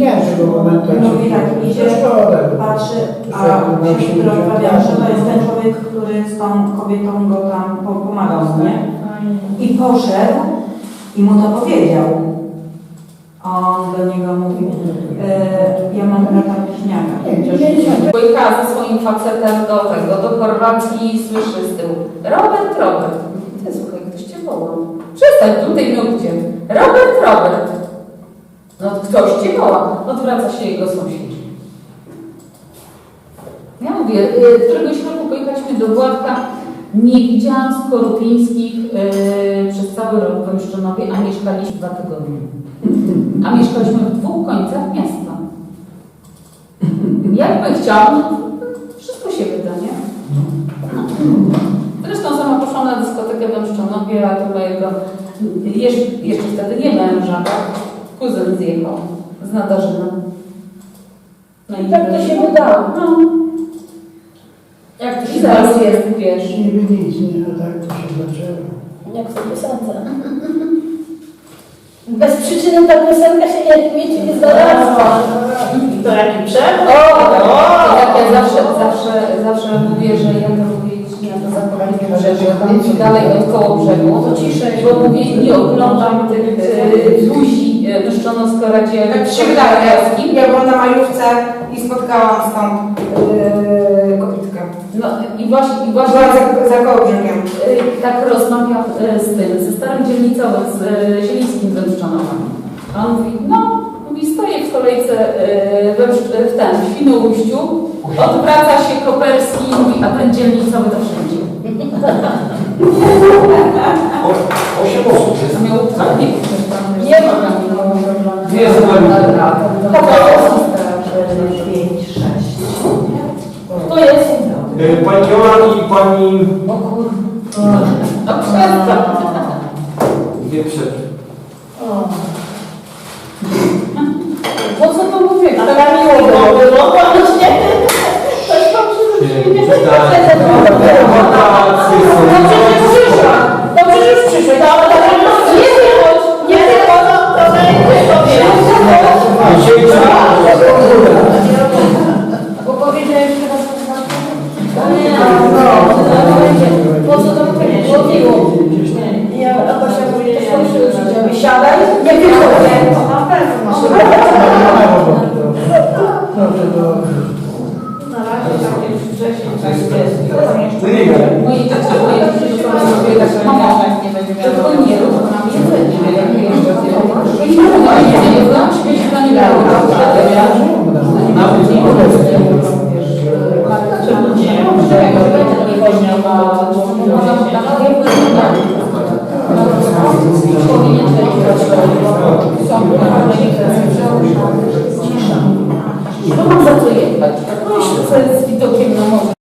miałem tego momentu, jak Mówi się tak, idzie, patrzy, a sióstro odpowiada, że to jest ten człowiek, który z tą kobietą go tam po- pomagał, nie? I poszedł i mu to powiedział. A on do niego mówi, e, ja mam brata bliźniaka. Dwójka ze swoim facetem do tego, do Chorwacji i słyszy z tyłu Robert, Robert. Ty słuchaj, ktoś cię woła. Przestań tutaj nudźcie. Robert, Robert. No ktoś cię woła. Odwraca się jego sąsiedzi. Ja mówię, y, któregoś roku pojechaliśmy do Władka. Nie widziałam skorupińskich y, przez cały rok w Mszczonowie, a mieszkaliśmy dwa tygodnie. A mieszkaliśmy w dwóch końcach miasta. Jakby chciał, wszystko się wyda, nie? Zresztą sama poszłam na dyskotekę we Mszczonowie, a do mojego, jeszcze, jeszcze wtedy nie męża, tak? Kuzyn zjechał z Nadarzyna. No i tak to się wydało. No. Jak to się zaraz jest, wiesz. Nie by nic, nie, a tak to się zaczęło. Jak w tej piosence. Bez przyczyny ta piosenka się nie, nie, nie znalazła. To jaki przewód? O, To jak ja zawsze, zawsze, zawsze mówię, że ja to iść na to zakochanie brzegu, tam dalej od koło brzegu. To ciszej. Bo mówię, nie oglądam tych y, buzi y, myszczono-skoradzie Tak mi się wydaje. Ja byłam na majówce i spotkałam stąd yy, kobitkę. No i właśnie, i właśnie Była za, za y, tak rozmawiam y, z tym, ze starym dzielnicowym, z y, Zielińskim ze. A on mówi, no, mówi, stoję w kolejce y, we, w ten, w Świnoujściu, odwraca się Koperski i mówi, a ten dzielnicowy to wszędzie. Osiem osób jest. Nie ma. Nie jest Siadaj, nie wychodź. Na pewno. Dobrze, to... Na razie tam już wcześniej tak jest. Moje dzieci, moje dzieci są sobie tak, mamo, tylko nie rób nam jedzenia, jak. I nie mogę jedzenia, bo nam się źle nie dało. Nawet nie mogę Co mam za co jechać? No jeszcze co jest widokiem na morze.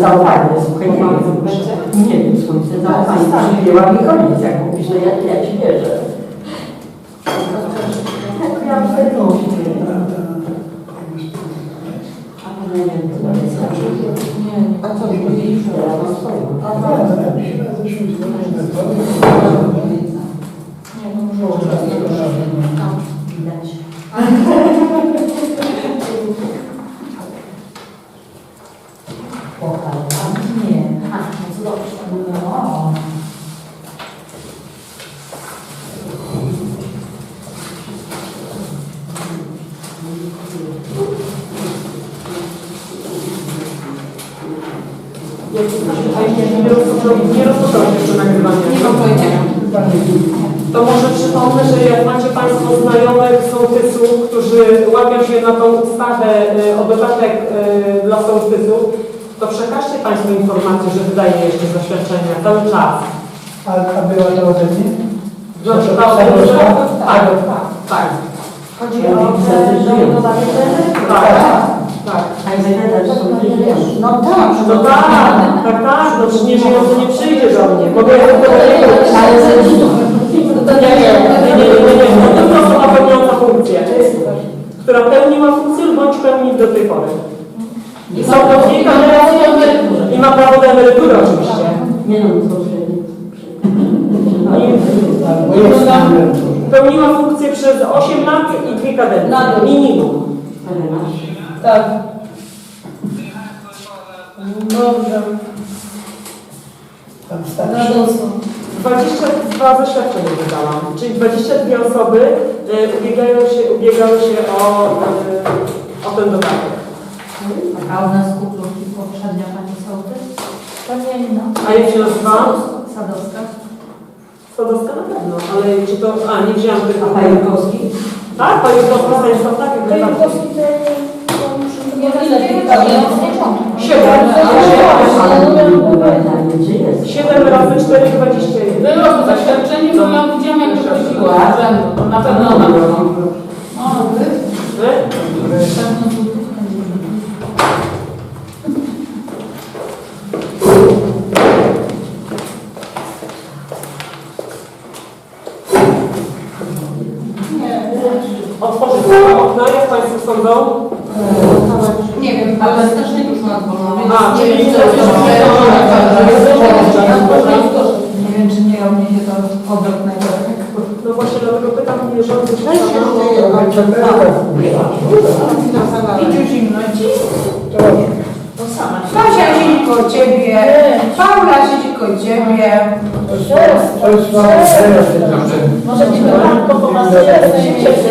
Zaufanie, słuchaj, nie wiem. Nie wiem, jest zaufanie. Przyjęłam i koniec, jak mówisz, no ja, ja ci wierzę. Ja mam pewność. A to nie wiem, to jest A co, już ja mam swoją. Widać. Pochwała? Nie. A, no co dobrze. No. Nie rozpoczęło się jeszcze nagrywanie. Nie mam pojęcia. To może przypomnę, że jak macie Państwo znajomych sołtysów, którzy łapią się na tą ustawę y, o dodatek y, dla sołtysów, to przekażcie Państwo informację, że wydaje jeszcze zaświadczenia cały czas. A, a była to ode mnie? Znaczy, ta tak, tak, tak, Chodzi o e, dodawanie tak, tak. A i wygadać są No tak, No tak, tak, tak, no przecież nie nie przyjdzie do mnie, bo ja tylko Ale Nie, nie, nie, nie, nie, nie, nie. To tylko osoba pełniąca funkcję, która pełniła funkcję bądź pełni do tej pory. I są to dwie kadencje i ma prawo do emerytury oczywiście. Nie no, to tam pełniła funkcję przez 8 lat i dwie kadencje. Minimum. Tak. Dobrze. tam starszy. Radosław. 22 zaświadczenia wydałam, czyli 22 osoby y, ubiegają się, ubiegały się o, y, o ten dodatek. A u nas kuplówki poprzednia pani sołtys? Pamiętam. A jak się nazywa? Sadowska. Sadowska na pewno, ale czy to... A, nie wzięłam tych... A Pajkowski? Tak, to Stanisław, tak, jak najbardziej. Nie wiem ile tych kadencji. Siedem. Pytanie, czy jest? 7 razy 4, 21. Było to zaświadczenie, bo ja widziałam jak to chodziło. Na pewno ona była. O, wy? Wy? Otworzyć to okno, jak Państwo sądzą? Nie wiem, ale też nie już na dworze. A, czyli nie to jest Nie wiem, czy nie robi się to obok najbardziej. No właśnie dlatego pytam mnie czy Piciu zimno ci? To sama się. Kasia siedzi koło ciebie, Paula siedzi koło ciebie. Może ci to lampo pomasuje, to się cieszy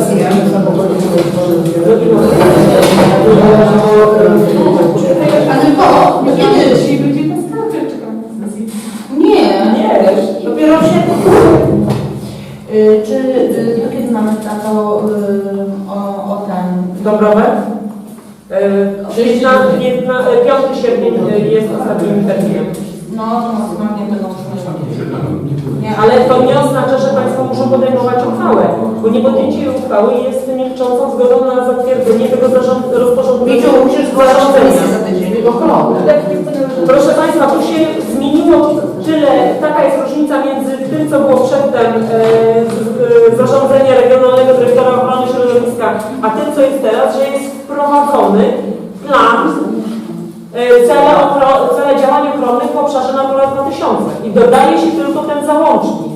uchwałę, bo niepodjęcie uchwały jest milczącą zgodą na zatwierdzenie tego rozporządzenia. Piciu, musisz zgłaszać komisję za tydzień. Proszę Państwa, tu się zmieniło tyle, taka jest różnica między tym, co było przedtem e, e, zarządzenia Regionalnego Dyrektora Ochrony Środowiska, a tym, co jest teraz, że jest wprowadzony plan e, cele, ochro- cele działań ochronnych w obszarze Natura 2000 i dodaje się tylko ten załącznik.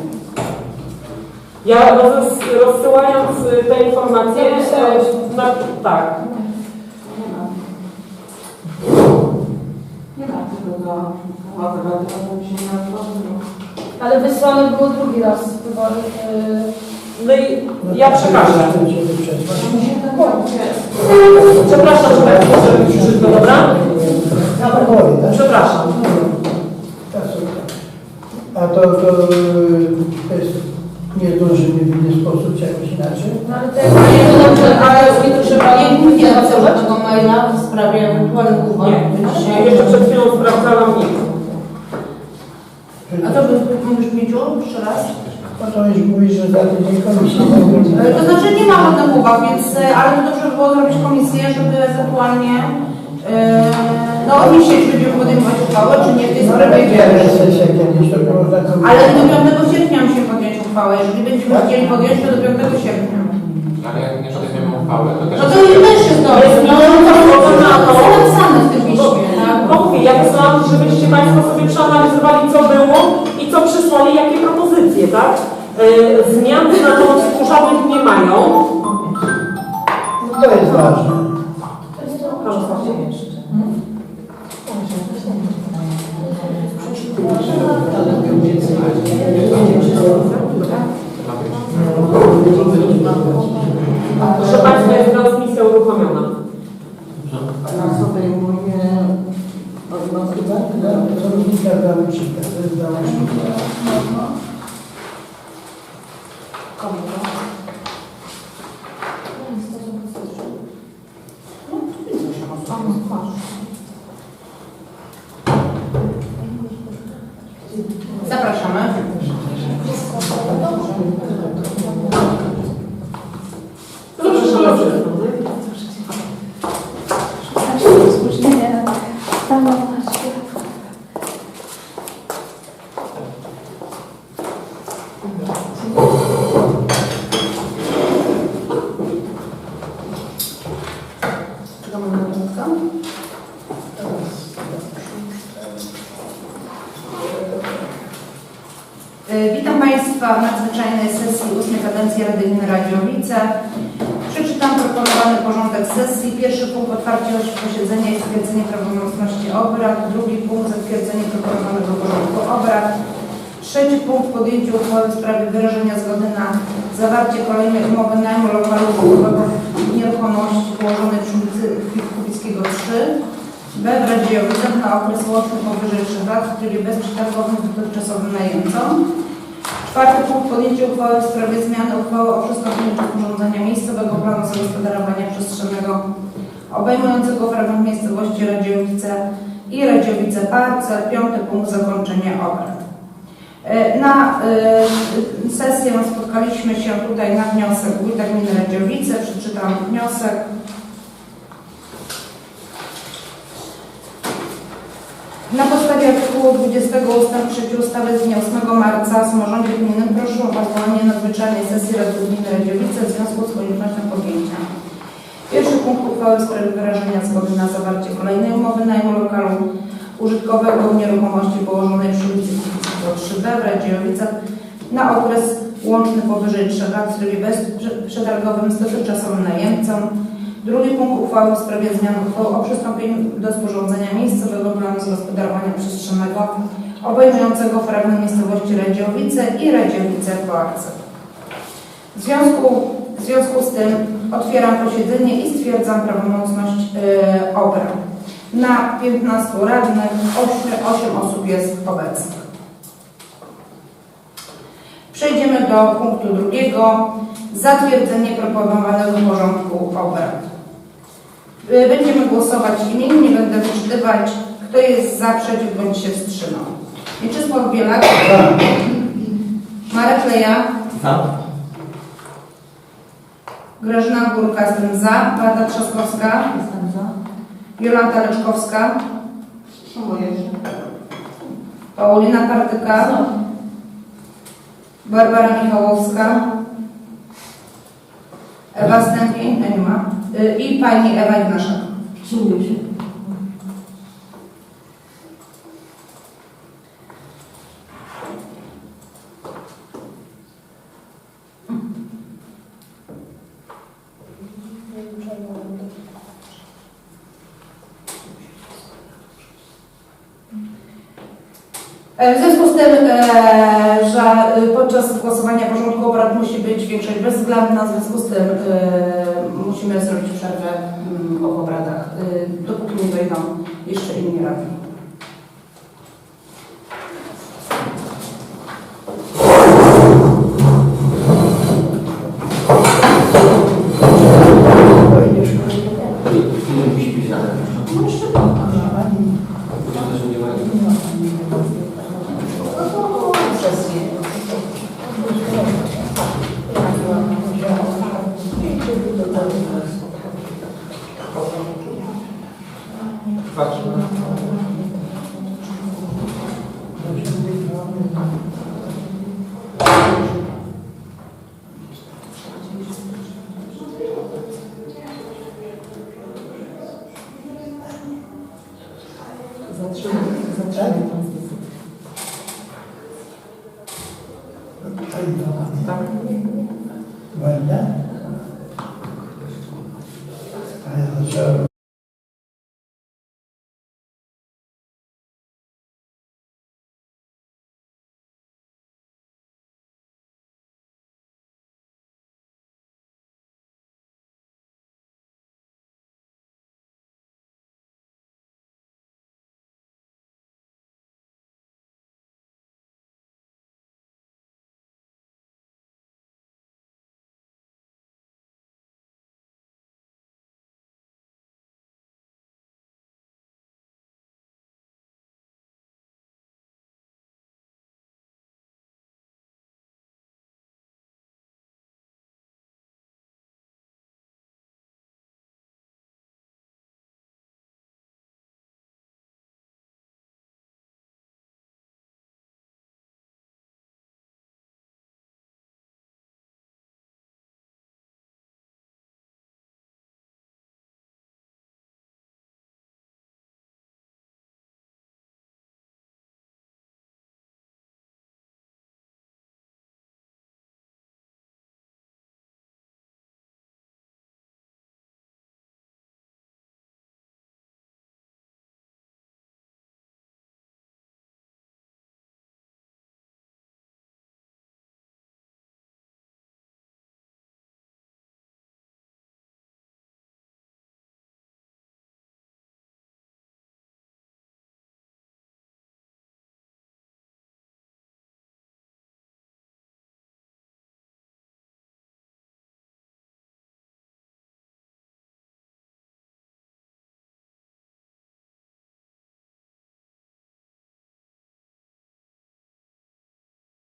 Ja roz, rozsyłając e, te informacje, e, na, tak, nie ma tego do rady, to się nie otworzyło. Ale wysłane było drugi raz chyba. y, no i ja przekażę. Przepraszam, że tak muszę wszystko, dobra? Tak? Przepraszam. Tak. A to, to, to jest, nie w inny sposób, czy jakoś inaczej? No ale to jest nie to dobrze, ale nie trzeba nie nie napisywać tego maila w sprawie ewentualnych uwag. Ja jeszcze przed chwilą sprawdzałam i A to by mówisz Miciu jeszcze raz? No to już mówisz, że za tydzień komisja. To znaczy nie ma żadnych uwag, więc, e, ale to dobrze by było zrobić komisję, żeby ewentualnie e, no odnieść się, będziemy podejmować uchwałę, czy nie w tej No ale sprawie. Ale do 5 musimy podjąć uchwałę. Jeżeli będziemy chcieli podjąć, to do 5 sierpnia. Ale jak nie podejmiemy uchwały, to też... No to już też jest dobrze. No to jest napisane w tym piśmie? Bo mówię, ja wysłałam, żebyście Państwo sobie przeanalizowali, co było i co przysłali, jakie propozycje, tak? Yy, zmian znaczących żadnych nie mają. To jest ważne. Proszę bardzo. Proszę Państwa, jest transmisja uruchomiona. Obejmuje od nocy, tak? To różnica załącznika, to jest załącznik. Zapraszamy. Proszę bardzo. E, Witam Państwa w nadzwyczajnej sesji 8 kadencji Rady Radziowice. Przeczytam proponowany porządek sesji. Pierwszy punkt otwarcie posiedzenia i stwierdzenie prawomocności obrad. Drugi punkt zatwierdzenie proponowanego porządku obrad. Trzeci punkt podjęcie uchwały w sprawie wyrażenia zgody na zawarcie kolejnej umowy najmu lokalu nieruchomości położonej przy ulicy Kubickiego 3 B w Radziejowicach na okres łączny powyżej 3 lat, w trybie bezprzetargowym dotychczasowym najemcą. Czwarty punkt podjęcie uchwały w sprawie zmiany uchwały o przystąpieniu do sporządzenia miejscowego planu zagospodarowania przestrzennego obejmującego fragment miejscowości Radziejowice i Radziejowice Parcel. Piąty punkt zakończenie obrad. E, Na e, sesję spotkaliśmy się tutaj na wniosek Wójta Gminy Radziowice. Przeczytam wniosek. Na podstawie artykułu 20 ust. 3 ustawy z dnia 8 marca o samorządzie gminnym proszę o zwołanie nadzwyczajnej sesji Rady Gminy Radziowice w związku z koniecznością podjęcia. Pierwszy punkt uchwały w sprawie wyrażenia zgody na zawarcie kolejnej umowy najmu lokalu użytkowego nieruchomości położonej przy ulicy Kubickiego 3B w Radziejowicach na okres łączny powyżej 3 lat w trybie bezprzetargowym z dotychczasowym najemcą. Drugi punkt uchwały w sprawie zmian uchwały o przystąpieniu do sporządzenia miejscowego planu zagospodarowania przestrzennego obejmującego fragment miejscowości Radziowice i Radziowice Koarce. W związku, w związku z tym otwieram posiedzenie i stwierdzam prawomocność yy, obrad. Na 15 radnych 8, 8 osób jest obecnych. Przejdziemy do punktu drugiego. Zatwierdzenie proponowanego porządku obrad. Y, Będziemy głosować imiennie, nie będę wyczytywać, kto jest za, przeciw bądź się wstrzymał. Mieczysław Bielak. Marek Leja. Za. Grażyna Górka, jestem za. Beata Trzaskowska. Jestem za. Jolanta Leczkowska. Paulina Partyka. Barbara Michałowska. Ewa Stępień, nie ma. Y, I pani Ewa Ignaszak. Wstrzymuję się. E, W związku z tym, e, że e, podczas głosowania porządku obrad musi być większość bezwzględna, w związku z tym musimy zrobić przerwę mm, w obradach, y, dopóki nie dojdą jeszcze inni radni. Ile musi być na No jeszcze pan. Myślę, że nie ma. Sesję. Zatrzymaj, zatrzymaj pan Tak. Wanda? A ja zacząłem.